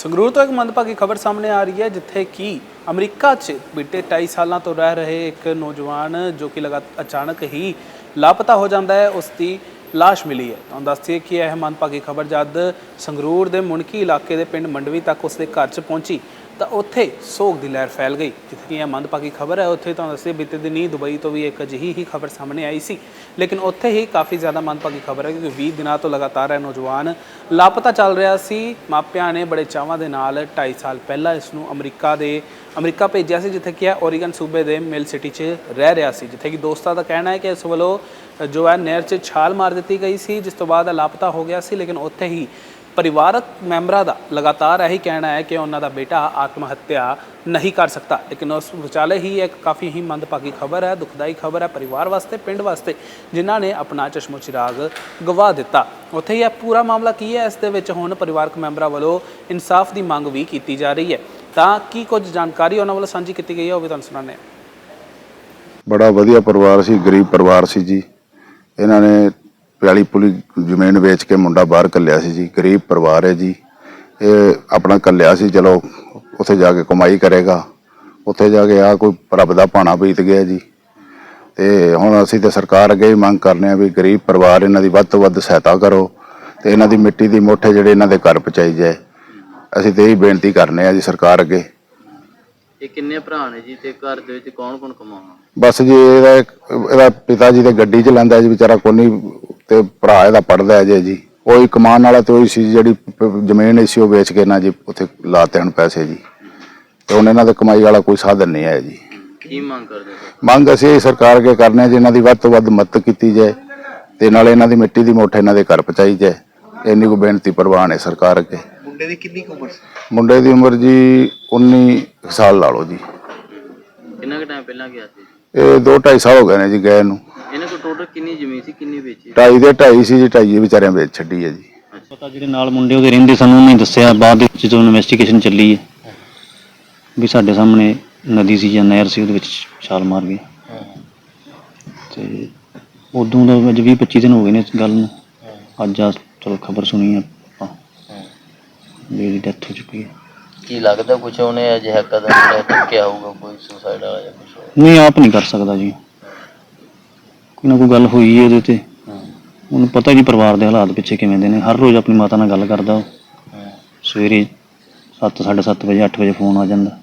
ਸੰਗਰੂਰ ਤੋਂ ਇੱਕ ਮੰਦਭਾਗੀ ਖਬਰ ਸਾਹਮਣੇ ਆ ਰਹੀ ਹੈ, ਜਿੱਥੇ ਕਿ ਅਮਰੀਕਾ 'ਚ ਬੀਤੇ 28 ਸਾਲਾਂ ਤੋਂ ਰਹਿ ਰਹੇ ਇੱਕ ਨੌਜਵਾਨ ਜੋ ਕਿ ਲਗਾ, ਅਚਾਨਕ ਹੀ ਲਾਪਤਾ ਹੋ ਜਾਂਦਾ ਹੈ, ਉਸ ਦੀ ਲਾਸ਼ ਮਿਲੀ ਹੈ। ਤੁਹਾਨੂੰ ਦੱਸਦੀਏ ਕਿ ਇਹ ਮੰਦਭਾਗੀ ਖਬਰ ਜਦ ਸੰਗਰੂਰ ਦੇ ਮੁਣਕੀ ਇਲਾਕੇ ਦੇ ਪਿੰਡ ਮੰਡਵੀ ਤੱਕ ਉਸ ਦੇ ਘਰ 'ਚ ਪਹੁੰਚੀ ਤਾਂ ਉੱਥੇ ਸੋਗ ਦੀ ਲਹਿਰ ਫੈਲ ਗਈ, ਜਿੱਥੇ ਕਿ ਇਹ ਮੰਦਭਾਗੀ ਖਬਰ ਹੈ। ਉੱਥੇ ਤੁਹਾਨੂੰ ਦੱਸਿਆ ਬੀਤੇ ਦਿਨੀ ਦੁਬਈ ਤੋਂ ਵੀ ਇੱਕ ਅਜਿਹੀ ਹੀ ਖਬਰ ਸਾਹਮਣੇ ਆਈ ਸੀ। ਲੇਕਿਨ ਉੱਥੇ ਹੀ ਕਾਫੀ ਜ਼ਿਆਦਾ ਮੰਦਭਾਗੀ ਖਬਰ ਹੈ, ਕਿਉਂਕਿ 20 ਦਿਨਾਂ ਤੋਂ ਲਗਾਤਾਰ ਇਹ ਨੌਜਵਾਨ ਲਾਪਤਾ ਚੱਲ ਰਿਹਾ ਸੀ। ਮਾਪਿਆਂ ਨੇ ਬੜੇ ਚਾਵਾਂ ਦੇ ਨਾਲ 2.5 ਸਾਲ ਪਹਿਲਾਂ ਇਸ ਨੂੰ ਅਮਰੀਕਾ ਦੇ, ਅਮਰੀਕਾ ਭੇਜਿਆ ਸੀ, ਜਿੱਥੇ ਕਿ ਇਹ ਓਰੀਗਨ ਸੂਬੇ ਦੇ ਮਿਲ ਸਿਟੀ 'ਚ ਰਹਿ ਰਿਹਾ ਸੀ, ਜਿੱਥੇ ਕਿ ਦੋਸਤਾਂ ਦਾ ਕਹਿਣਾ ਹੈ ਕਿ ਇਸ ਵੱਲੋਂ ਜੋ ਹੈ ਨਹਿਰ 'ਚ ਛਾਲ ਮਾਰ ਦਿੱਤੀ ਗਈ ਸੀ, ਜਿਸ ਤੋਂ ਬਾਅਦ ਇਹ ਲਾਪਤਾ ਹੋ ਗਿਆ ਸੀ। ਲੇਕਿਨ ਉੱਥੇ ਹੀ ਪਰਿਵਾਰਕ ਮੈਂਬਰਾਂ ਦਾ ਲਗਾਤਾਰ ਇਹੀ ਕਹਿਣਾ ਹੈ ਕਿ ਉਹਨਾਂ ਦਾ ਬੇਟਾ ਆਤਮ ਹੱਤਿਆ ਨਹੀਂ ਕਰ ਸਕਦਾ। ਲੇਕਿਨ ਉਸ ਵਿਚਾਲੇ ਹੀ ਇੱਕ ਕਾਫੀ ਹੀ ਮੰਦਭਾਗੀ ਖਬਰ ਹੈ, ਦੁਖਦਾਈ ਖਬਰ ਹੈ ਪਰਿਵਾਰ ਵਾਸਤੇ, ਪਿੰਡ ਵਾਸਤੇ, ਜਿਨ੍ਹਾਂ ਨੇ ਆਪਣਾ ਚਸ਼ਮੋ ਚਿਰਾਗ ਗਵਾ ਦਿੱਤਾ। ਉੱਥੇ ਹੀ ਇਹ ਪੂਰਾ ਮਾਮਲਾ ਕੀ ਹੈ? ਇਸ ਦੇ ਵਿੱਚ ਹੁਣ ਪਰਿਵਾਰਕ ਮੈਂਬਰਾਂ ਵੱਲੋਂ ਇਨਸਾਫ ਦੀ ਮੰਗ ਵੀ ਕੀਤੀ ਜਾ ਰਹੀ ਹੈ। ਤਾਂ ਕੀ ਕੁਝ ਜਾਣਕਾਰੀ ਉਹਨਾਂ ਵੱਲੋਂ ਸਾਂਝੀ ਕੀਤੀ ਗਈ ਹੈ, ਉਹ ਵੀ ਤੁਹਾਨੂੰ ਸੁਣਾਉਂਦੇ ਹਾਂ। ਬੜਾ ਵਧੀਆ ਪਰਿਵਾਰ ਸੀ, ਗਰੀਬ ਪਰਿਵਾਰ ਸੀ ਜੀ। ਇਹਨਾਂ ਨੇ ਪਿਆਲੀ ਪੁਲੀ ਜ਼ਮੀਨ ਵੇਚ ਕੇ ਮੁੰਡਾ ਬਾਹਰ ਕੱਲਿਆ ਸੀ ਜੀ ਗਰੀਬ ਪਰਿਵਾਰ ਹੈ ਜੀ। ਇਹ ਆਪਣਾ ਕੱਲਿਆ ਸੀ ਚਲੋ ਉੱਥੇ ਜਾ ਕੇ ਕਮਾਈ ਕਰੇਗਾ। ਉੱਥੇ ਜਾ ਕੇ ਆ ਕੋਈ ਰੱਬ ਦਾ ਭਾਣਾ ਬੀਤ ਗਿਆ ਜੀ। ਤੇ ਹੁਣ ਅਸੀਂ ਤੇ ਸਰਕਾਰ ਅੱਗੇ ਹੀ ਮੰਗ ਕਰਨੇ ਆ ਵੀ ਗਰੀਬ ਪਰਿਵਾਰ ਇਹਨਾਂ ਦੀ ਵੱਧ ਤੋਂ ਵੱਧ ਸਹਾਇਤਾ ਕਰੋ ਤੇ ਇਹਨਾਂ ਦੀ ਮਿੱਟੀ ਦੀ ਮੋਠੇ ਜਿਹੜੇ ਇਹਨਾਂ ਦੇ ਘਰ ਪਹੁੰਚਾਈ ਜਾਏ। ਅਸੀਂ ਤੇ ਇਹ ਬੇਨਤੀ ਕਰਨੇ ਆ ਜੀ ਸਰਕਾਰ ਅੱਗੇ। ਇਹ ਕਿੰਨੇ ਭਰਾ ਨੇ ਜੀ ਤੇ ਘਰ ਦੇ ਵਿੱਚ ਕੌਣ ਕੌਣ ਕਮਾਉਣਾ ਬਸ ਜੀ ਇਹਦਾ ਇਹਦਾ ਪਿਤਾ ਜੀ ਤੇ ਗੱਡੀ ਚਲਾਉਂਦਾ ਜੀ ਵਿਚਾਰਾ ਕੋਨੀ ਤੇ ਭਰਾ ਇਹਦਾ ਪੜਦਾ ਹੈ ਜੀ ਜੀ। ਉਹੀ ਕਮਾਉਣ ਵਾਲਾ ਤੇ ਉਹੀ ਸੀ ਜਿਹੜੀ ਪ- ਜ਼ਮੀਨ ਸੀ ਉਹ ਵੇਚ ਕੇ ਨਾ ਜੀ ਉੱਥੇ ਲਾਤੇ ਹਨ ਪੈਸੇ ਜੀ। ਤੇ ਹੁਣ ਇਹਨਾਂ ਦੇ ਕਮਾਈ ਵਾਲਾ ਕੋਈ ਸਾਧਨ ਨਹੀਂ ਹੈ ਜੀ। ਕੀ ਮੰਗ ਕਰਦੇ ਹੋ? ਮੰਗ ਅਸੀਂ ਸਰਕਾਰ ਅੱਗੇ ਕਰਨੇ ਜੀ ਇਹਨਾਂ ਦੀ ਵੱਧ ਤੋਂ ਵੱਧ ਮਦਦ ਕੀਤੀ ਜਾਏ ਤੇ ਨਾਲੇ ਇਹਨਾਂ ਦੀ ਮਿੱਟੀ ਦੀ ਮੋਠ ਇਹਨਾਂ ਦੇ ਘਰ ਪਹੁੰਚਾਈ ਜਾਏ। ਇੰਨੀ ਕੋ ਬੇਨਤੀ ਪ੍ਰਵਾਨ ਹੈ ਸਰਕਾਰ ਅੱਗੇ। ਮੁੰਡੇ ਦੀ ਕਿੰਨੀ ਕੁ ਉਮਰ ਸੀ? ਮੁੰਡੇ ਦੀ ਉਮਰ ਜੀ 19 ਸਾਲ ਲਾ ਲਓ ਜੀ। ਕਿੰਨਾ ਕੁ ਟਾਈਮ ਪਹਿਲਾਂ ਗਿਆ ਸੀ? ਇਹ 2 2.5 ਸਾਲ ਹੋ ਗਏ ਨੇ ਜੀ ਗਏ ਨੂੰ। ਇਹਨਾਂ ਕੋਲ ਟੋਟਲ ਕਿੰਨੀ ਜ਼ਮੀਨ ਸੀ ਕਿੰਨੀ ਵੇਚੀ ਢਾਈ ਦੇ ਢਾਈ ਸੀ ਜੀ ਢਾਈ ਇਹ ਵਿਚਾਰਿਆਂ ਵੇਚ ਛੱਡੀ ਹੈ ਜੀ। ਪਤਾ ਜਿਹੜੇ ਨਾਲ ਮੁੰਡੇ ਉਹਦੇ ਰਹਿੰਦੇ ਸਾਨੂੰ ਉਹਨੇ ਦੱਸਿਆ ਬਾਅਦ ਵਿੱਚ ਜਦੋਂ ਇਨਵੈਸਟੀਗੇਸ਼ਨ ਚੱਲੀ ਹੈ ਵੀ ਸਾਡੇ ਸਾਹਮਣੇ ਨਦੀ ਸੀ ਜਾਂ ਨਹਿਰ ਸੀ ਉਹਦੇ ਵਿੱਚ ਛਾਲ ਮਾਰ ਗਏ ਤੇ ਉਦੋਂ ਦਾ ਅੱਜ 20 25 ਦਿਨ ਹੋ ਗਏ ਨੇ ਇਸ ਗੱਲ ਨੂੰ। ਅੱਜ ਆ ਚਲੋ ਖਬਰ ਸੁਣੀ ਆ ਆਪਾਂ। ਇਹਦੀ ਡੈਥ ਹੋ ਚੁੱਕੀ ਹੈ। ਕੀ ਲੱਗਦਾ ਕੁਛ ਉਹਨੇ ਅਜਿਹਾ ਕਦਮ ਜਿਹੜਾ ਚੁੱਕਿਆ ਹੋਊਗਾ ਕੋਈ ਸੁਸਾਈਡ ਵਾਲਾ ਜਾਂ ਕੁਛ ਨਹੀਂ ਆਪ ਨਹੀਂ ਕਰ ਸਕਦਾ ਜੀ। ਕੋਈ ਨਾ ਕੋਈ ਗੱਲ ਹੋਈ ਹੈ ਉਹਦੇ ਤੇ। ਉਹਨੂੰ ਪਤਾ ਜੀ ਪਰਿਵਾਰ ਦੇ ਹਾਲਾਤ ਪਿੱਛੇ ਕਿਵੇਂ ਦੇ ਨੇ। ਹਰ ਰੋਜ਼ ਆਪਣੀ ਮਾਤਾ ਨਾਲ ਗੱਲ ਕਰਦਾ ਉਹ। ਸਵੇਰੇ 7 7:30 ਵਜੇ 8 ਵਜੇ ਫੋਨ ਆ ਜਾਂਦਾ।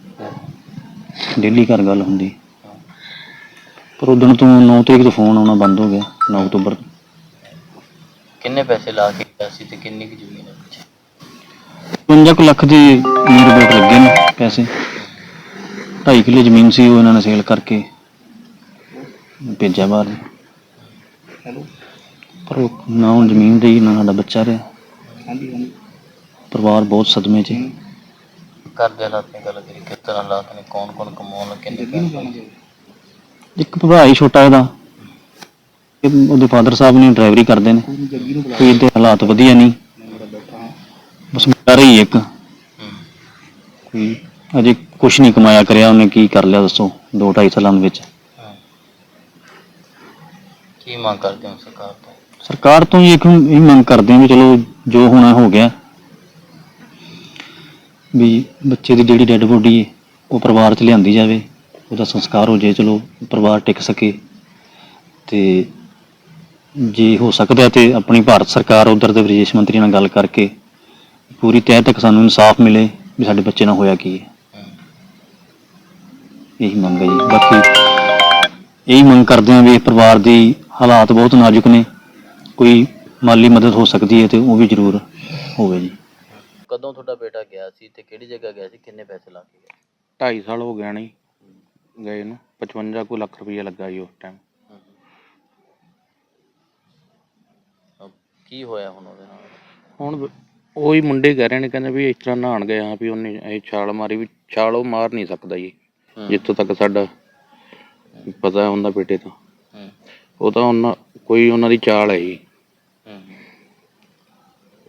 ਡੇਲੀ ਘਰ ਗੱਲ ਹੁੰਦੀ। ਪਰ ਉਦੋਂ ਤੋਂ 9 ਤਰੀਕ ਤੋਂ ਫੋਨ ਆਉਣਾ ਬੰਦ ਹੋ ਗਿਆ 9 ਅਕਤੂਬਰ। ਕਿੰਨੇ ਪੈਸੇ ਲਾ ਕੇ ਗਿਆ ਸੀ ਤੇ ਕਿੰਨੀ ਕੁ ਜ਼ਮੀਨ ਹੈ ਪਿੱਛੇ? 55 ਕੁ ਲੱਖ ਦੇ ਨੀਰ ਬੋਟ ਲੱਗੇ ਨੇ ਪੈਸੇ। 2.5 ਕਿੱਲੇ ਜ਼ਮੀਨ ਸੀ ਉਹ ਇਹਨਾਂ ਨੇ ਸੇਲ ਕਰਕੇ ਭੇਜਿਆ ਬਾਹਰ। ਹੈਲੋ। ਪਰ ਉਹ ਨਾ ਹੁਣ ਜ਼ਮੀਨ ਦੇ ਨਾ ਸਾਡਾ ਬੱਚਾ ਰਿਹਾ। ਹਾਂਜੀ ਹਾਂਜੀ। ਪਰਿਵਾਰ ਬਹੁਤ ਸਦਮੇ 'ਚ ਹੈ। ਘਰ ਦੇ ਹਾਲਾਤ ਦੀ ਗੱਲ ਕਰੀ ਕਿਸ ਤਰ੍ਹਾਂ ਹਾਲਾਤ ਨੇ ਕੌਣ ਕੌਣ ਕਮਾਉਣ ਜੱਗੀ ਨੂੰ ਪੈਸੇ ਇੱਕ ਭਰਾ ਹੀ ਛੋਟਾ ਇਹਦਾ। ਇਹ ਉਹਦੇ ਫਾਦਰ ਸਾਹਿਬ ਨੇ ਡਰਾਈਵਰੀ ਕਰਦੇ ਨੇ। ਕੋਈ ਨੀ, ਜੱਗੀ ਨੂੰ ਬੁਲਾ ਕੋਈ ਇਹਦੇ ਹਾਲਾਤ ਵਧੀਆ ਨਹੀਂ। ਮੈਂ ਮੇਰਾ ਬੈਠਾ ਹਾਂ। ਬਸ ਮੁੰਡਾ ਰਹੀ ਇੱਕ। ਹੂੰ। ਕੋਈ ਅਜੇ ਕੁਛ ਨਹੀਂ ਕਮਾਇਆ ਕਰਿਆ ਉਹਨੇ ਕੀ ਕਰ ਲਿਆ ਦੱਸੋ? 2.5 ਸਾਲਾਂ ਦੇ ਵਿੱਚ। ਕੀ ਮੰਗ ਕਰਦੇ ਹੋ ਸਰਕਾਰ ਤੋਂ? ਸਰਕਾਰ ਤੋਂ ਹੀ ਇੱਕ ਇਹ ਮੰਗ ਕਰਦੇ ਹਾਂ ਵੀ ਚਲੋ ਜੋ ਹੋਣਾ ਹੋ ਗਿਆ। ਵੀ ਬੱਚੇ ਦੀ ਜਿਹੜੀ ਡੈੱਡ ਬੋਡੀ ਹੈ ਉਹ ਪਰਿਵਾਰ 'ਚ ਲਿਆਂਦੀ ਜਾਵੇ ਉਹਦਾ ਸੰਸਕਾਰ ਹੋ ਜਾਏ ਚਲੋ ਪਰਿਵਾਰ ਟਿਕ ਸਕੇ। ਤੇ ਜੇ ਹੋ ਸਕਦਾ ਤੇ ਆਪਣੀ ਭਾਰਤ ਸਰਕਾਰ ਉਧਰ ਦੇ ਵਿਦੇਸ਼ ਮੰਤਰੀ ਨਾਲ ਗੱਲ ਕਰਕੇ ਪੂਰੀ ਤਹਿ ਤੱਕ ਸਾਨੂੰ ਇਨਸਾਫ ਮਿਲੇ ਵੀ ਸਾਡੇ ਬੱਚੇ ਨਾਲ ਹੋਇਆ ਕੀ ਹੈ। ਇਹੀ ਮੰਗ ਹੈ ਜੀ। ਬਾਕੀ ਇਹੀ ਮੰਗ ਕਰਦੇ ਹਾਂ ਵੀ ਇਹ ਪਰਿਵਾਰ ਦੀ ਹਾਲਾਤ ਬਹੁਤ ਨਾਜ਼ੁਕ ਨੇ। ਕੋਈ ਮਾਲੀ ਮਦਦ ਹੋ ਸਕਦੀ ਹੈ ਤੇ ਉਹ ਵੀ ਜ਼ਰੂਰ ਹੋਵੇ ਜੀ। ਕਦੋਂ ਤੁਹਾਡਾ ਬੇਟਾ ਗਿਆ ਸੀ ਤੇ ਕਿਹੜੀ ਜਗ੍ਹਾ ਗਿਆ ਸੀ? ਕਿੰਨੇ ਪੈਸੇ ਲਾ ਕੇ ਗਿਆ? 2.5 ਸਾਲ ਹੋ ਗਿਆ ਨਹੀਂ ਗਏ ਨੂੰ। 55 ਕੁ ਲੱਖ ਰੁਪਈਆ ਲੱਗਾ ਜੀ ਉਸ ਟਾਈਮ ਅਹ ਕੀ ਹੋਇਆ ਹੁਣ ਉਹਦੇ ਨਾਲ? ਹੁਣ ਉਹੀ ਮੁੰਡੇ ਕਹਿ ਰਹੇ ਨੇ ਕਹਿੰਦੇ ਵੀ ਇਸ ਤਰ੍ਹਾਂ ਨਹਾਣ ਗਏ ਆ ਵੀ ਉਹਨੇ ਇਹ ਛਾਲ ਮਾਰੀ ਵੀ ਛਾਲ ਉਹ ਮਾਰ ਨਹੀਂ ਸਕਦਾ ਜੀ। ਜਿੱਥੋਂ ਤੱਕ ਸਾਡਾ ਪਤਾ ਹੁੰਦਾ ਬੇਟੇ ਤੋਂ। ਹੂੰ ਉਹ ਤਾਂ ਉਹਨਾਂ ਕੋਈ ਉਹਨਾਂ ਦੀ ਚਾਲ ਹੈ ਜੀ। ਹੂੰ।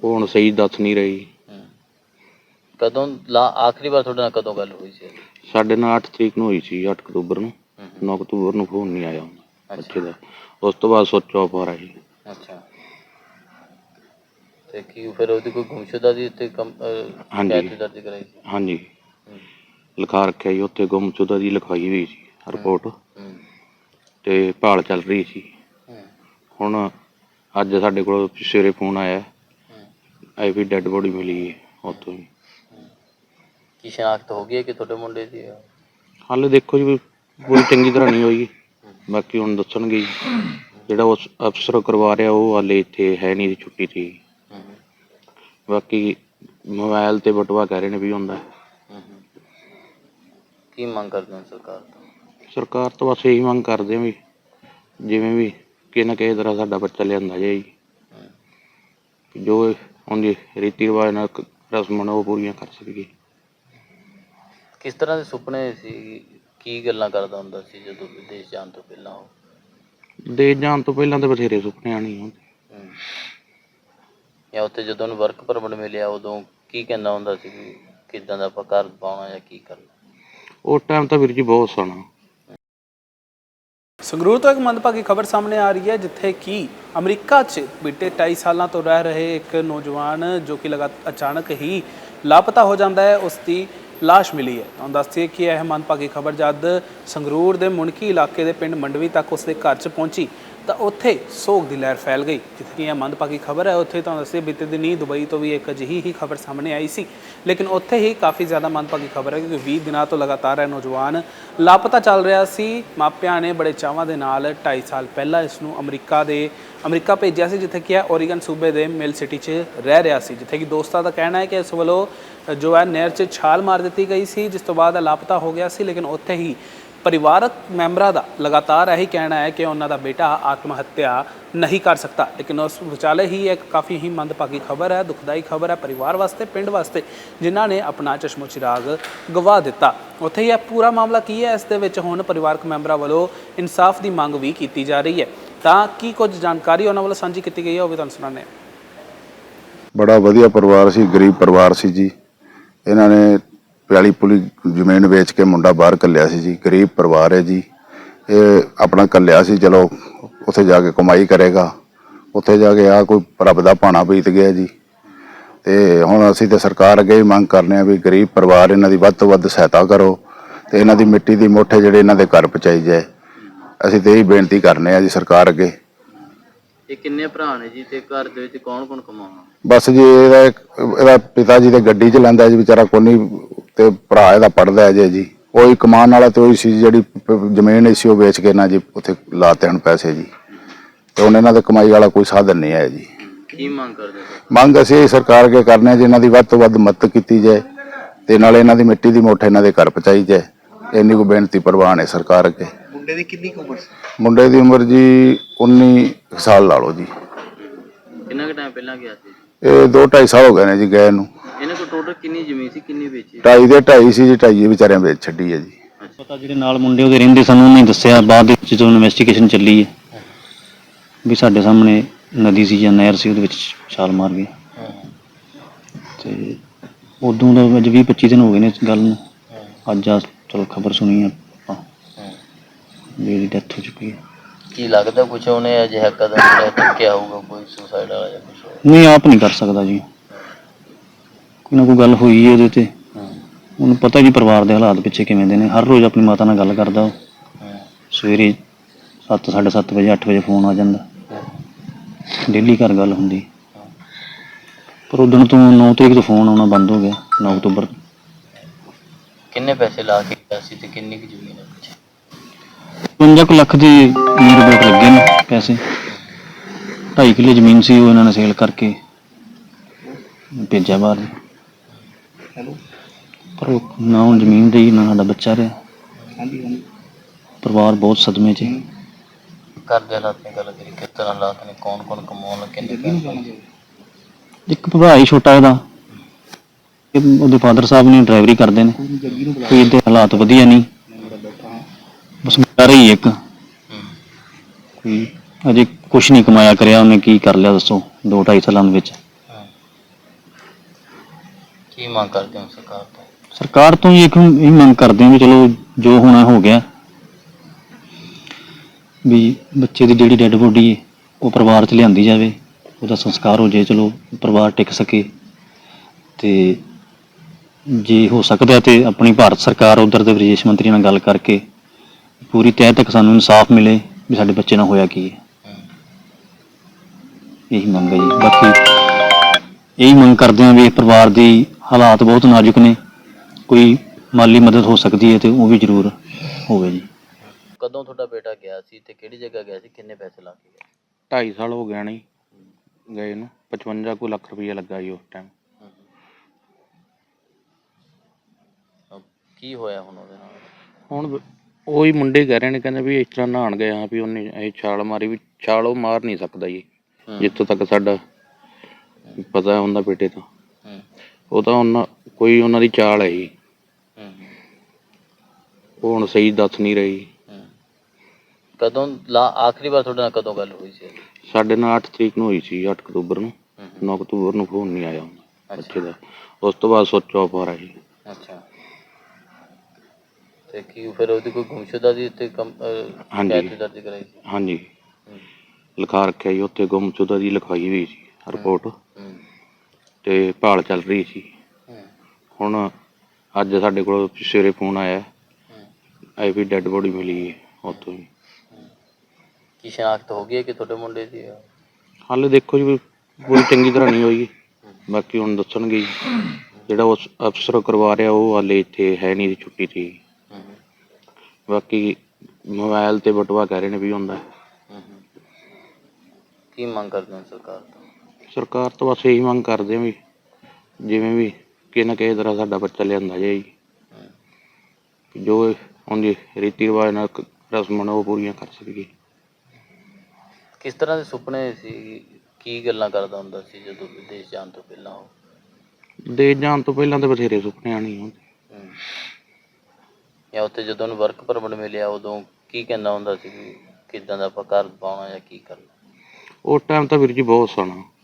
ਉਹ ਹੁਣ ਸਹੀ ਦੱਸ ਨਹੀਂ ਰਹੀ। ਹੂੰ। ਕਦੋਂ ਲਾ ਆਖਰੀ ਵਾਰ ਤੁਹਾਡੇ ਨਾਲ ਕਦੋਂ ਗੱਲ ਹੋਈ ਸੀ? ਸਾਡੇ ਨਾਲ 8 ਤਰੀਕ ਨੂੰ ਹੋਈ ਸੀ 8 ਅਕਤੂਬਰ ਨੂੰ। ਹੂੰ 9 ਅਕਤੂਬਰ ਨੂੰ ਫੋਨ ਨਹੀਂ ਆਇਆ ਬੱਚੇ ਦਾ। ਉਸ ਤੋਂ ਬਾਅਦ ਸੋਚ ਆਫ ਆ ਰਹੀ ਅੱਛਾ। ਤੇ ਕੀ ਫਿਰ ਉਹਦੀ ਕੋਈ ਗੁੰਮਸ਼ੁਦਾ ਦੀ ਉੱਤੇ ਕੰਮ ਅਹ, ਹਾਂਜੀ। ਸ਼ਿਕਾਇਤ ਦਰਜ ਕਰਾਈ ਸੀ? ਹਾਂਜੀ। ਲਿਖਾ ਰੱਖਿਆ ਜੀ ਉੱਥੇ ਗੁੰਮਸ਼ੁਦਾ ਦੀ ਲਿਖਾਈ ਹੋਈ ਸੀ ਰਿਪੋਰਟ ਹੂੰ ਤੇ ਭਾਲ ਚੱਲ ਰਹੀ ਸੀ। ਹੁਣ ਅੱਜ ਸਾਡੇ ਕੋਲ ਸਵੇਰੇ ਫੋਨ ਆਇਆ। ਆਈ ਵੀ ਡੈੱਡ ਬੋਡੀ ਮਿਲੀ ਹੈ ਉੱਥੋਂ ਹੀ। ਕੀ ਸ਼ਨਾਖਤ ਹੋ ਗਈ ਹੈ ਕਿ ਤੁਹਾਡੇ ਮੁੰਡੇ ਦੀ? ਹੈ? ਹਾਲੇ ਦੇਖੋ ਜੀ ਕੋਈ ਚੰਗੀ ਤਰ੍ਹਾਂ ਨਹੀਂ ਹੋਈ। ਬਾਕੀ ਹੁਣ ਦੱਸਣਗੇ ਜੀ। ਜਿਹੜਾ ਉਸ ਅਫਸਰ ਕਰਵਾ ਰਿਹਾ ਉਹ ਹਾਲੇ ਇੱਥੇ ਹੈ ਨਹੀਂ ਛੁੱਟੀ ਤੇ। ਹੂੰ। ਬਾਕੀ ਮੋਬਾਈਲ ਤੇ ਬਟਵਾ ਕਹਿ ਰਹੇ ਨੇ ਵੀ ਹੁੰਦਾ। ਕੀ ਮੰਗ ਕਰਦੇ ਹੋ ਸਰਕਾਰ ਤੋਂ? ਸਰਕਾਰ ਤੋਂ ਬਸ ਇਹੀ ਮੰਗ ਕਰਦੇ ਆ ਵੀ ਜਿਵੇਂ ਵੀ ਕਿਸੇ ਨਾ ਕਿਸੇ ਤਰ੍ਹਾਂ ਸਾਡਾ ਬੱਚਾ ਲਿਆਂਦਾ ਜਾਏ ਜੀ। ਹੂੰ। ਜੋ ਉਹਦੀ ਰੀਤੀ ਰਿਵਾਜ ਨਾਲ ਕ- ਰਸਮਾਂ ਨੇ ਉਹ ਪੂਰੀਆਂ ਕਰ ਸਕੀਏ। ਕਿਸ ਤਰ੍ਹਾਂ ਦੇ ਸੁਪਨੇ ਸੀ? ਕੀ ਗੱਲਾਂ ਕਰਦਾ ਹੁੰਦਾ ਸੀ ਜਦੋਂ ਵਿਦੇਸ਼ ਜਾਣ ਤੋਂ ਪਹਿਲਾਂ ਉਹ? ਦੇਸ਼ ਜਾਣ ਤੋਂ ਪਹਿਲਾਂ ਤਾਂ ਬਥੇਰੇ ਸੁਪਨੇ ਆਣੀ ਹੁੰਦੇ ਹੂੰ। ਜਾਂ ਉੱਥੇ ਜਦੋਂ ਉਹਨੂੰ ਵਰਕ ਪਰਮਿਟ ਮਿਲਿਆ ਉਦੋਂ ਕੀ ਕਹਿੰਦਾ ਹੁੰਦਾ ਸੀ ਵੀ ਕਿੱਦਾਂ ਦਾ ਆਪਾਂ ਘਰ ਪਾਉਣਾ ਜਾਂ ਕੀ ਕਰਨਾ? ਉਸ ਟਾਈਮ ਤਾਂ ਵੀਰ ਜੀ ਬਹੁਤ ਸੋਹਣਾ। ਸੰਗਰੂਰ ਤੋਂ ਇੱਕ ਮੰਦਭਾਗੀ ਖਬਰ ਸਾਹਮਣੇ ਆ ਰਹੀ ਹੈ, ਜਿੱਥੇ ਕਿ ਅਮਰੀਕਾ 'ਚ ਬੀਤੇ 28 ਸਾਲਾਂ ਤੋਂ ਰਹਿ ਰਹੇ ਇੱਕ ਨੌਜਵਾਨ ਜੋ ਕਿ ਲਗਾ, ਅਚਾਨਕ ਹੀ ਲਾਪਤਾ ਹੋ ਜਾਂਦਾ ਹੈ, ਉਸ ਦੀ ਲਾਸ਼ ਮਿਲੀ ਹੈ। ਤੁਹਾਨੂੰ ਦੱਸਦੀਏ ਕਿ ਇਹ ਮੰਦਭਾਗੀ ਖਬਰ ਜਦ ਸੰਗਰੂਰ ਦੇ ਮੁਣਕੀ ਇਲਾਕੇ ਦੇ ਪਿੰਡ ਮੰਡਵੀ ਤੱਕ ਉਸ ਦੇ ਘਰ 'ਚ ਪਹੁੰਚੀ ਤਾਂ ਉੱਥੇ ਸੋਗ ਦੀ ਲਹਿਰ ਫੈਲ ਗਈ, ਜਿੱਥੇ ਕਿ ਇਹ ਮੰਦਭਾਗੀ ਖਬਰ ਹੈ। ਉੱਥੇ ਤੁਹਾਨੂੰ ਦੱਸਿਆ ਬੀਤੇ ਦਿਨੀ ਦੁਬਈ ਤੋਂ ਵੀ ਇੱਕ ਅਜਿਹੀ ਹੀ ਖਬਰ ਸਾਹਮਣੇ ਆਈ ਸੀ। ਲੇਕਿਨ ਉੱਥੇ ਹੀ ਕਾਫੀ ਜ਼ਿਆਦਾ ਮੰਦਭਾਗੀ ਖਬਰ ਹੈ, ਕਿਉਂਕਿ 20 ਦਿਨਾਂ ਤੋਂ ਲਗਾਤਾਰ ਇਹ ਨੌਜਵਾਨ ਲਾਪਤਾ ਚੱਲ ਰਿਹਾ ਸੀ। ਮਾਪਿਆਂ ਨੇ ਬੜੇ ਚਾਵਾਂ ਦੇ ਨਾਲ 2.5 ਸਾਲ ਪਹਿਲਾਂ ਇਸ ਨੂੰ ਅਮਰੀਕਾ ਦੇ, ਅਮਰੀਕਾ ਭੇਜਿਆ ਸੀ, ਜਿੱਥੇ ਕਿ ਇਹ ਓਰੀਗਨ ਸੂਬੇ ਦੇ ਮਿਲ ਸਿਟੀ 'ਚ ਰਹਿ ਰਿਹਾ ਸੀ, ਜਿੱਥੇ ਕਿ ਦੋਸਤਾਂ ਦਾ ਕਹਿਣਾ ਹੈ ਕਿ ਇਸ ਵੱਲੋਂ ਜੋ ਹੈ ਨਹਿਰ 'ਚ ਛਾਲ ਮਾਰ ਦਿੱਤੀ ਗਈ ਸੀ, ਜਿਸ ਤੋਂ ਬਾਅਦ ਇਹ ਲਾਪਤਾ ਹੋ ਗਿਆ ਸੀ। ਲੇਕਿਨ ਉੱਥੇ ਹੀ ਪਰਿਵਾਰਕ ਮੈਂਬਰਾਂ ਦਾ ਲਗਾਤਾਰ ਇਹੀ ਕਹਿਣਾ ਹੈ ਕਿ ਉਹਨਾਂ ਦਾ ਬੇਟਾ ਆਤਮ ਹੱਤਿਆ ਨਹੀਂ ਕਰ ਸਕਦਾ। ਲੇਕਿਨ ਉਸ ਵਿਚਾਲੇ ਹੀ ਇੱਕ ਕਾਫੀ ਹੀ ਮੰਦਭਾਗੀ ਖਬਰ ਹੈ, ਦੁਖਦਾਈ ਖਬਰ ਹੈ ਪਰਿਵਾਰ ਵਾਸਤੇ, ਪਿੰਡ ਵਾਸਤੇ, ਜਿਨ੍ਹਾਂ ਨੇ ਆਪਣਾ ਚਸ਼ਮੋ ਚਿਰਾਗ ਗਵਾ ਦਿੱਤਾ। ਉੱਥੇ ਹੀ ਇਹ ਪੂਰਾ ਮਾਮਲਾ ਕੀ ਹੈ? ਇਸ ਦੇ ਵਿੱਚ ਹੁਣ ਪਰਿਵਾਰਕ ਮੈਂਬਰਾਂ ਵੱਲੋਂ ਇਨਸਾਫ ਦੀ ਮੰਗ ਵੀ ਕੀਤੀ ਜਾ ਰਹੀ ਹੈ। ਤਾਂ ਕੀ ਕੁਝ ਜਾਣਕਾਰੀ ਉਹਨਾਂ ਵੱਲੋਂ ਸਾਂਝੀ ਕੀਤੀ ਗਈ ਹੈ, ਉਹ ਵੀ ਤੁਹਾਨੂੰ ਸੁਣਾਉਂਦੇ ਹਾਂ। ਬੜਾ ਵਧੀਆ ਪਰਿਵਾਰ ਸੀ, ਗਰੀਬ ਪਰਿਵਾਰ ਸੀ ਜੀ। ਇਹਨਾਂ ਨੇ ਪਿਆਲੀ ਪੁਲੀ ਜ਼ਮੀਨ ਵੇਚ ਕੇ ਮੁੰਡਾ ਬਾਹਰ ਕੱਲਿਆ ਸੀ ਜੀ ਗਰੀਬ ਪਰਿਵਾਰ ਹੈ ਜੀ। ਇਹ ਆਪਣਾ ਕੱਲਿਆ ਸੀ ਚਲੋ ਉੱਥੇ ਜਾ ਕੇ ਕਮਾਈ ਕਰੇਗਾ। ਉੱਥੇ ਜਾ ਕੇ ਆ ਕੋਈ ਰੱਬ ਦਾ ਭਾਣਾ ਬੀਤ ਗਿਆ ਜੀ। ਤੇ ਹੁਣ ਅਸੀਂ ਤੇ ਸਰਕਾਰ ਅੱਗੇ ਹੀ ਮੰਗ ਕਰਨੇ ਆ ਵੀ ਗਰੀਬ ਪਰਿਵਾਰ ਇਹਨਾਂ ਦੀ ਵੱਧ ਤੋਂ ਵੱਧ ਸਹਾਇਤਾ ਕਰੋ ਤੇ ਇਹਨਾਂ ਦੀ ਮਿੱਟੀ ਦੀ ਮੋਠੇ ਜਿਹੜੇ ਇਹਨਾਂ ਦੇ ਘਰ ਪਹੁੰਚਾਈ ਜਾਏ। ਅਸੀਂ ਤੇ ਇਹੀ ਬੇਨਤੀ ਕਰਨੇ ਆ ਜੀ ਸਰਕਾਰ ਅੱਗੇ। ਇਹ ਕਿੰਨੇ ਭਰਾ ਨੇ ਜੀ ਤੇ ਘਰ ਦੇ ਵਿੱਚ ਕੌਣ ਕੌਣ ਕਮਾਉਣਾ ਬਸ ਜੀ ਇਹਦਾ ਇਹਦਾ ਪਿਤਾ ਜੀ ਤੇ ਗੱਡੀ ਚਲਾਉਂਦਾ ਜੀ ਵਿਚਾਰਾ ਕੋਨੀ ਤੇ ਭਰਾ ਇਹਦਾ ਪੜਦਾ ਹੈ ਜੀ ਜੀ। ਉਹੀ ਕਮਾਉਣ ਵਾਲਾ ਤੇ ਉਹੀ ਸੀ ਜਿਹੜੀ ਜ਼ਮੀਨ ਸੀ ਉਹ ਵੇਚ ਕੇ ਨਾ ਜੀ ਉੱਥੇ ਲਾਤੇ ਹਨ ਪੈਸੇ ਜੀ। ਤੇ ਹੁਣ ਇਹਨਾਂ ਦੇ ਕਮਾਈ ਵਾਲਾ ਕੋਈ ਸਾਧਨ ਨਹੀਂ ਹੈ ਜੀ। ਕੀ ਮੰਗ ਕਰਦੇ ਮੰਗ ਅਸੀਂ ਸਰਕਾਰ ਅੱਗੇ ਕਰਨੇ ਜੀ ਇਹਨਾਂ ਦੀ ਵੱਧ ਤੋਂ ਵੱਧ ਮਦਦ ਕੀਤੀ ਜਾਏ ਤੇ ਨਾਲੇ ਇਹਨਾਂ ਦੀ ਮਿੱਟੀ ਦੀ ਮੋਠ ਇਹਨਾਂ ਦੇ ਘਰ ਪਹੁੰਚਾਈ ਜਾਏ। ਇੰਨੀ ਕੋ ਬੇਨਤੀ ਪ੍ਰਵਾਨ ਹੈ ਸਰਕਾਰ ਅੱਗੇ। ਮੁੰਡੇ ਦੀ ਕਿੰਨੀ ਕੁ ਉਮਰ ਸੀ? ਮੁੰਡੇ ਦੀ ਉਮਰ ਜੀ 19 ਸਾਲ ਲਾ ਲਓ ਜੀ। ਕਿੰਨਾ ਕੁ ਟਾਈਮ ਪਹਿਲਾਂ ਗਿਆ ਸੀ? ਇਹ 2 2.5 ਸਾਲ ਹੋ ਗਏ ਨੇ ਜੀ ਗਏ ਨੂੰ। ਟੋਟਲ ਕਿੰਨੀ ਜ਼ਮੀਨ ਸੀ ਕਿੰਨੀ ਵੇਚੀ ਢਾਈ ਦੇ ਢਾਈ ਸੀ ਜੀ ਢਾਈ ਵਿਚਾਰਿਆਂ ਵੇਚ ਛੱਡੀ ਹੈ ਜੀ। ਪਤਾ ਜਿਹੜੇ ਨਾਲ ਮੁੰਡੇ ਉਹਦੇ ਰਹਿੰਦੇ ਸਨ ਉਹਨੇ ਦੱਸਿਆ ਬਾਅਦ ਵਿੱਚ ਜਦੋਂ ਇਨਵੈਸਟੀਗੇਸ਼ਨ ਚੱਲੀ ਹੈ ਵੀ ਸਾਡੇ ਸਾਹਮਣੇ ਨਦੀ ਸੀ ਜਾਂ ਨਹਿਰ ਸੀ ਉਹਦੇ ਵਿੱਚ ਛਾਲ ਮਾਰ ਗਏ ਤੇ ਉਦੋਂ ਦਾ ਅੱਜ 20 25 ਦਿਨ ਹੋ ਗਏ ਨੇ ਇਸ ਗੱਲ ਨੂੰ। ਅੱਜ ਆ ਚਲੋ ਖਬਰ ਸੁਣੀ ਆ ਆਪਾਂ। ਇਹਦੀ ਡੈਥ ਹੋ ਚੁੱਕੀ ਹੈ। ਕੀ ਲੱਗਦਾ ਕੁਛ ਉਹਨੇ ਅਜਿਹਾ ਕਦਮ ਜਿਹੜਾ ਚੁੱਕਿਆ ਹੋਊਗਾ ਕੋਈ ਸੁਸਾਈਡ ਵਾਲਾ ਜਾਂ ਕੁਛ ਹੋਰ? ਨਹੀਂ ਆਪ ਨਹੀਂ ਕਰ ਸਕਦਾ ਜੀ। ਕੋਈ ਨਾ ਕੋਈ ਗੱਲ ਹੋਈ ਹੈ ਉਹਦੇ ਤੇ। ਉਹਨੂੰ ਪਤਾ ਜੀ ਪਰਿਵਾਰ ਦੇ ਹਾਲਾਤ ਪਿੱਛੇ ਕਿਵੇਂ ਦੇ ਨੇ। ਹਰ ਰੋਜ਼ ਆਪਣੀ ਮਾਤਾ ਨਾਲ ਗੱਲ ਕਰਦਾ ਉਹ। ਸਵੇਰੇ 7 7:30 ਵਜੇ 8 ਵਜੇ ਫੋਨ ਆ ਜਾਂਦਾ। ਡੇਲੀ ਘਰ ਗੱਲ ਹੁੰਦੀ। ਪਰ ਉਦੋਂ ਤੋਂ 9 ਤਰੀਕ ਤੋਂ ਫੋਨ ਆਉਣਾ ਬੰਦ ਹੋ ਗਿਆ 9 ਅਕਤੂਬਰ। ਕਿੰਨੇ ਪੈਸੇ ਲਾ ਕੇ ਗਿਆ ਸੀ ਤੇ ਕਿੰਨੀ ਕੁ ਜ਼ਮੀਨ ਹੈ ਪਿੱਛੇ? 52 ਕੁ ਲੱਖ ਦੇ ਨੀਰ ਬੋਟ ਲੱਗੇ ਨੇ ਪੈਸੇ। 2.5 ਕਿੱਲੇ ਜ਼ਮੀਨ ਸੀ ਉਹ ਇਹਨਾਂ ਨੇ ਸੇਲ ਕਰਕੇ ਭੇਜਿਆ ਬਾਹਰ। ਹੈਲੋ। ਪਰ ਉਹ ਨਾ ਹੁਣ ਜ਼ਮੀਨ ਦੇ ਨਾ ਸਾਡਾ ਬੱਚਾ ਰਿਹਾ। ਹਾਂਜੀ ਹਾਂਜੀ। ਪਰਿਵਾਰ ਬਹੁਤ ਸਦਮੇ 'ਚ ਹੈ। ਘਰ ਦੇ ਹਾਲਾਤ ਦੀ ਗੱਲ ਕਰੀ ਕਿਸ ਤਰ੍ਹਾਂ ਹਾਲਾਤ ਨੇ ਕੌਣ ਕੌਣ ਕਮਾਉਣ ਜੱਗੀ ਨੂੰ ਪੈਸੇ ਜਾਣਾ ਚਾਹੀਦਾ ਇੱਕ ਭਰਾ ਹੀ ਛੋਟਾ ਇਹਦਾ। ਇਹ ਉਹਦੇ ਫਾਦਰ ਸਾਹਿਬ ਨੇ ਡਰਾਈਵਰੀ ਕਰਦੇ ਨੇ। ਕੋਈ ਨੀ, ਜੱਗੀ ਨੂੰ ਬੁਲਾ ਕੋਈ ਇਹਦੇ ਹਾਲਾਤ ਵਧੀਆ ਨਹੀਂ। ਮੈਂ ਮੇਰਾ ਬੈਠਾ ਹਾਂ। ਬਸ ਕਰ ਹੀ ਇੱਕ। ਹੂੰ। ਕੋਈ ਅਜੇ ਕੁਛ ਨਹੀਂ ਕਮਾਇਆ ਕਰਿਆ ਉਹਨੇ ਕੀ ਕਰ ਲਿਆ ਦੱਸੋ? 2 2.5 ਸਾਲਾਂ ਦੇ ਵਿੱਚ। ਹਾਂ। ਕੀ ਮੰਗ ਕਰਦੇ ਹੋ ਸਰਕਾਰ ਤੋਂ? ਸਰਕਾਰ ਤੋਂ ਹੀ ਇੱਕ ਇਹ ਮੰਗ ਕਰਦੇ ਹਾਂ ਵੀ ਚਲੋ ਜੋ ਹੋਣਾ ਹੋ ਗਿਆ। ਵੀ ਬੱਚੇ ਦੀ ਜਿਹੜੀ ਡੈੱਡ ਬੋਡੀ ਹੈ ਉਹ ਪਰਿਵਾਰ 'ਚ ਲਿਆਂਦੀ ਜਾਵੇ ਉਹਦਾ ਸੰਸਕਾਰ ਹੋ ਜੇ ਚਲੋ ਪਰਿਵਾਰ ਟਿਕ ਸਕੇ। ਤੇ ਜੇ ਹੋ ਸਕਦਾ ਤੇ ਆਪਣੀ ਭਾਰਤ ਸਰਕਾਰ ਉਧਰ ਦੇ ਵਿਦੇਸ਼ ਮੰਤਰੀ ਨਾਲ ਗੱਲ ਕਰਕੇ ਪੂਰੀ ਤਹਿ ਤੱਕ ਸਾਨੂੰ ਇਨਸਾਫ ਮਿਲੇ ਵੀ ਸਾਡੇ ਬੱਚੇ ਨਾਲ ਹੋਇਆ ਕੀ ਹੈ। ਇਹੀ ਮੰਗ ਹੈ ਜੀ। ਬਾਕੀ ਇਹੀ ਮੰਗ ਕਰਦੇ ਹਾਂ ਵੀ ਇਹ ਪਰਿਵਾਰ ਦੀ ਹਾਲਾਤ ਬਹੁਤ ਨਾਜ਼ੁਕ ਨੇ। ਕੋਈ ਮਾਲੀ ਮਦਦ ਹੋ ਸਕਦੀ ਹੈ ਤੇ ਉਹ ਵੀ ਜ਼ਰੂਰ ਹੋਵੇ ਜੀ। ਕਦੋਂ ਤੁਹਾਡਾ ਬੇਟਾ ਗਿਆ ਸੀ ਤੇ ਕਿਹੜੀ ਜਗ੍ਹਾ ਗਿਆ ਸੀ? ਕਿੰਨੇ ਪੈਸੇ ਲਾ ਕੇ ਗਿਆ? 2.5 ਸਾਲ ਹੋ ਗਿਆ ਨਹੀਂ ਗਏ ਨੂੰ। 55 ਕੁ ਲੱਖ ਰੁਪਈਆ ਲੱਗਾ ਜੀ ਉਸ ਟਾਈਮ ਅਹ ਕੀ ਹੋਇਆ ਹੁਣ ਉਹਦੇ ਨਾਲ? ਹੁਣ ਉਹੀ ਮੁੰਡੇ ਕਹਿ ਰਹੇ ਨੇ ਕਹਿੰਦੇ ਵੀ ਇਸ ਤਰ੍ਹਾਂ ਨਹਾਣ ਗਏ ਆ ਵੀ ਉਹਨੇ ਇਹ ਛਾਲ ਮਾਰੀ ਵੀ ਛਾਲ ਉਹ ਮਾਰ ਨਹੀਂ ਸਕਦਾ ਜੀ। ਜਿੱਥੋਂ ਤੱਕ ਸਾਡਾ ਪਤਾ ਹੁੰਦਾ ਬੇਟੇ ਤੋਂ। ਉਹ ਤਾਂ ਉਹਨਾਂ ਕੋਈ ਉਹਨਾਂ ਦੀ ਚਾਲ ਹੈ ਜੀ। ਹੂੰ। ਉਹ ਹੁਣ ਸਹੀ ਦੱਸ ਨਹੀਂ ਰਹੀ। ਹੂੰ। ਕਦੋਂ ਲਾ ਆਖਰੀ ਵਾਰ ਤੁਹਾਡੇ ਨਾਲ ਕਦੋਂ ਗੱਲ ਹੋਈ ਸੀ? ਸਾਡੇ ਨਾਲ 8 ਤਰੀਕ ਨੂੰ ਹੋਈ ਸੀ 8 ਅਕਤੂਬਰ ਨੂੰ। ਹੂੰ 9 ਅਕਤੂਬਰ ਨੂੰ ਫੋਨ ਨਹੀਂ ਆਇਆ ਅੱਛਾ। ਬੱਚੇ ਦਾ। ਉਸ ਤੋਂ ਬਾਅਦ ਸੁੱਚ ਆਫ ਆ ਰਿਹਾ ਅੱਛਾ। ਤੇ ਕੀ ਫਿਰ ਉਹਦੀ ਕੋਈ ਗੁੰਮਸ਼ੁਦਾ ਦੀ ਤੇ ਹਾਂਜੀ। ਸ਼ਿਕਾਇਤ ਵੀ ਦਰਜ ਕਰਾਈ ਸੀ? ਹਾਂਜੀ। ਹੂੰ। ਲਿਖਾ ਰੱਖਿਆ ਜੀ ਉੱਥੇ ਗੁੰਮਸ਼ੁਦਾ ਦੀ ਲਿਖਾਈ ਹੋਈ ਸੀ ਰਿਪੋਰਟ। ਹੂੰ। ਤੇ ਭਾਲ ਚੱਲ ਰਹੀ ਸੀ। ਹੁਣ ਅੱਜ ਸਾਡੇ ਕੋਲ ਸਵੇਰੇ ਫੋਨ ਆਇਆ। ਆਈ ਵੀ ਡੈੱਡ ਬੋਡੀ ਮਿਲੀ ਹੈ ਉੱਥੋਂ ਹੀ। ਕੀ ਸ਼ਨਾਖਤ ਹੋ ਗਈ ਹੈ ਕਿ ਤੁਹਾਡੇ ਮੁੰਡੇ ਦੀ? ਹਾਲੇ ਦੇਖੋ ਜੀ ਕੋਈ ਚੰਗੀ ਤਰ੍ਹਾਂ ਨਹੀਂ ਹੋਈ। ਬਾਕੀ ਹੁਣ ਦੱਸਣਗੇ ਜੀ। ਜਿਹੜਾ ਉਸ ਅਫਸਰ ਕਰਵਾ ਰਿਹਾ ਉਹ ਹਾਲੇ ਇੱਥੇ ਹੈ ਨਹੀਂ ਛੁੱਟੀ ਤੇ। ਬਾਕੀ ਮੋਬਾਈਲ ਤੇ ਬਟਵਾ ਕਹਿ ਰਹੇ ਨੇ ਵੀ ਹੁੰਦਾ। ਕੀ ਮੰਗ ਕਰਦੇ ਹੋ ਸਰਕਾਰ ਤੋਂ? ਸਰਕਾਰ ਤੋਂ ਬਸ ਇਹੀ ਮੰਗ ਕਰਦੇ ਆ ਵੀ ਜਿਵੇਂ ਵੀ ਕਿਸੇ ਨਾ ਕਿਸੇ ਤਰ੍ਹਾਂ ਸਾਡਾ ਬੱਚਾ ਲਿਆਂਦਾ ਜਾਏ ਜੀ। ਹੂੰ। ਜੋ ਉਹਦੀ ਰੀਤੀ ਰਿਵਾਜ ਨਾਲ ਕ- ਰਸਮਾਂ ਨੇ ਉਹ ਪੂਰੀਆਂ ਕਰ ਸਕੀਏ। ਕਿਸ ਤਰ੍ਹਾਂ ਦੇ ਸੁਪਨੇ ਸੀ? ਕੀ ਗੱਲਾਂ ਕਰਦਾ ਹੁੰਦਾ ਸੀ ਜਦੋਂ ਵਿਦੇਸ਼ ਜਾਣ ਤੋਂ ਪਹਿਲਾਂ ਉਹ? ਦੇਸ਼ ਜਾਣ ਤੋਂ ਪਹਿਲਾਂ ਤਾਂ ਬਥੇਰੇ ਸੁਪਨੇ ਆਣੀ ਹੁੰਦੇ ਹੂੰ। ਜਾਂ ਉੱਥੇ ਜਦੋਂ ਉਹਨੂੰ ਵਰਕ ਪਰਮਿਟ ਮਿਲਿਆ ਉਦੋਂ ਕੀ ਕਹਿੰਦਾ ਹੁੰਦਾ ਸੀ ਵੀ ਕਿੱਦਾਂ ਦਾ ਆਪਾਂ ਘਰ ਪਾਉਣਾ ਜਾਂ ਕੀ ਕਰਨਾ? ਉਸ ਟਾਈਮ ਤਾਂ ਵੀਰ ਜੀ ਬਹੁਤ ਸੋਹਣਾ।